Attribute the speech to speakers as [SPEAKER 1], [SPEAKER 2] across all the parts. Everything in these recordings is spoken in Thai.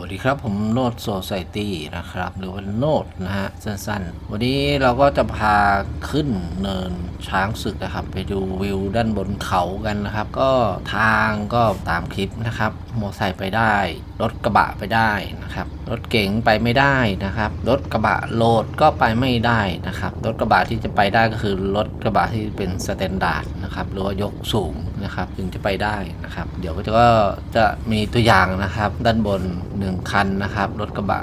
[SPEAKER 1] วัสดีครับผมโนดโซไซตี้นะครับ หรือว่าโนดนะฮะ สั้นๆ วันนี้เราก็จะพาขึ้นเนินช้างศึกนะครับ ไปดูวิวด้านบนเขากันนะครับ ก็ทางก็ตามคลิปนะครับมอไซค์ไปได้ รถกระบะไปได้นะครับ รถเก๋งไปไม่ได้นะครับ รถกระบะโหลดก็ไปไม่ได้นะครับ รถกระบะที่จะไปได้ก็คือรถกระบะที่เป็นสแตนดาร์ดนะครับหรือว่ายกสูงนะครับ ถึงจะไปได้นะครับ เดี๋ยวก็จะก็จะมีตัวอย่างนะครับ ด้านบน1 คันนะครับ รถกระบะ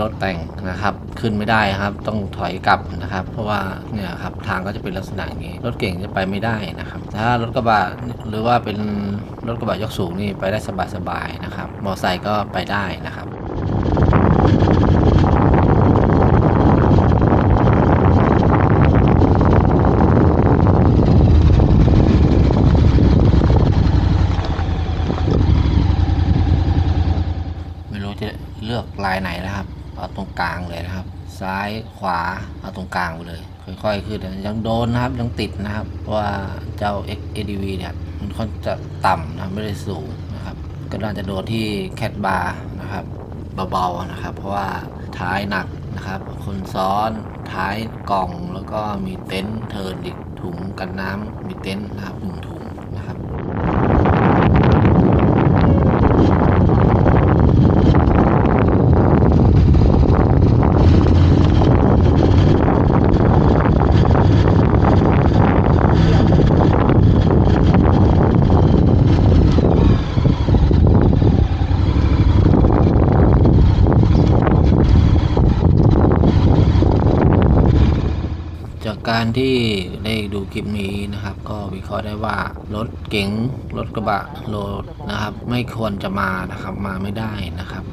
[SPEAKER 1] รถแต่งนะครับ ขึ้นไม่ได้ครับ ต้องถอยกลับนะครับ เพราะว่าเนี่ยครับทางก็จะเป็นลักษณะอย่างนี้ รถเก่งจะไปไม่ได้นะครับ ถ้ารถกระบะหรือว่าเป็นรถกระบะยกสูงนี่ไปได้สบายๆนะครับ มอไซค์ก็ไปได้นะครับ ไม่รู้จะเลือกลายไหนนะครับ เอาตรง กลางเลยนะครับ ซ้ายขวาเอาตรงกลางไปเลย ค่อยๆขึ้นยังโดนนะครับยังติดนะครับ เพราะว่าเจ้า XADV เนี่ยมันค่อนจะต่ำนะไม่ได้สูงนะครับ ก็น่าจะโดนที่แคทบาร์นะครับเบาๆนะครับ เพราะว่าท้ายหนักนะครับ คนซ้อนท้ายกล่องแล้วก็มีเต็นท์เทินอีกถุงกันน้ำมีเต็นท์นะครับหนึ่งถุงนะครับ จากการ ที่ได้ดูคลิปนี้นะครับ ก็วิเคราะห์ได้ว่ารถเก๋งรถกระบะโหลดนะครับ ไม่ควรจะมานะครับมาไม่ได้นะครับ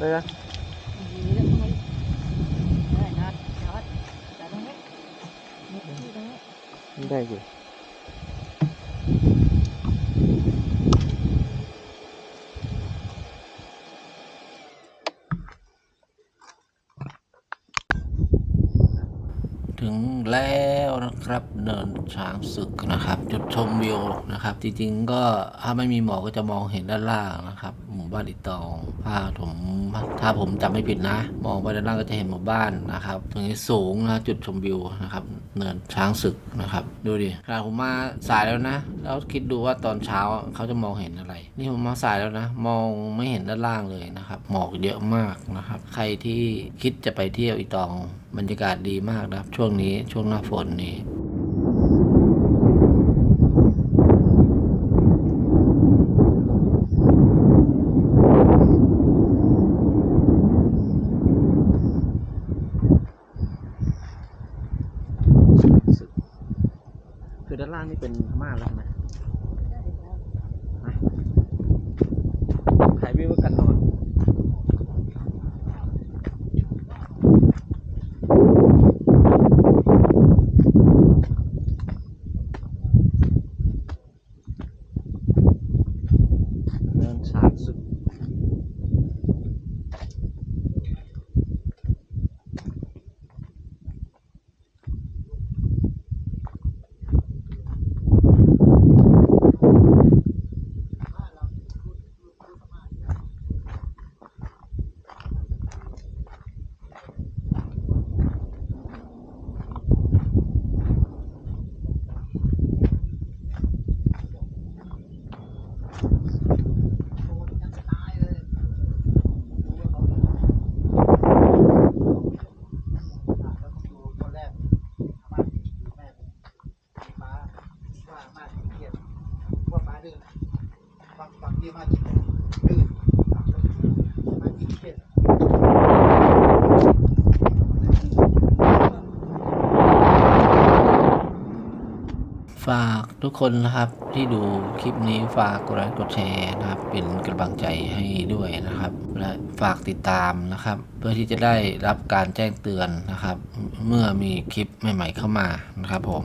[SPEAKER 2] เลยนะได้อยู่
[SPEAKER 1] ถึงแล้วนะครับเนินช้างศึกนะครับ จุดชมวิวนะครับ จริงๆก็ถ้าไม่มีหมอกก็จะมองเห็นด้านล่างนะครับ บ้านอีตองถ้าผมถ้าผมจำไม่ผิดนะ มองไปด้านล่างก็จะเห็นหมู่บ้านนะครับ ตรงนี้สูงนะจุดชมวิวนะครับ เนินช้างศึกนะครับ ดูดิขนาดผมมาสายแล้วนะ แล้วคิดดูว่าตอนเช้าเขาจะมองเห็นอะไร นี่ผมมาสายแล้วนะ มองไม่เห็นด้านล่างเลยนะครับ หมอกเยอะมากนะครับ ใครที่คิดจะไปเที่ยวอีตองบรรยากาศดีมากนะครับ ช่วงนี้ช่วงหน้าฝนนี้
[SPEAKER 2] คือด้าน ล่างนี่เป็นพม่าแล้วนะถ่ายวิวกันนอนเดินช้างสุด
[SPEAKER 1] ฝากทุกคนนะครับที่ดูคลิปนี้ฝากกดไลค์กดแชร์นะครับ เป็นกำลังใจให้ด้วยนะครับ และฝากติดตามนะครับ เพื่อที่จะได้รับการแจ้งเตือนนะครับ เมื่อมีคลิปใหม่ ๆเข้ามานะครับผม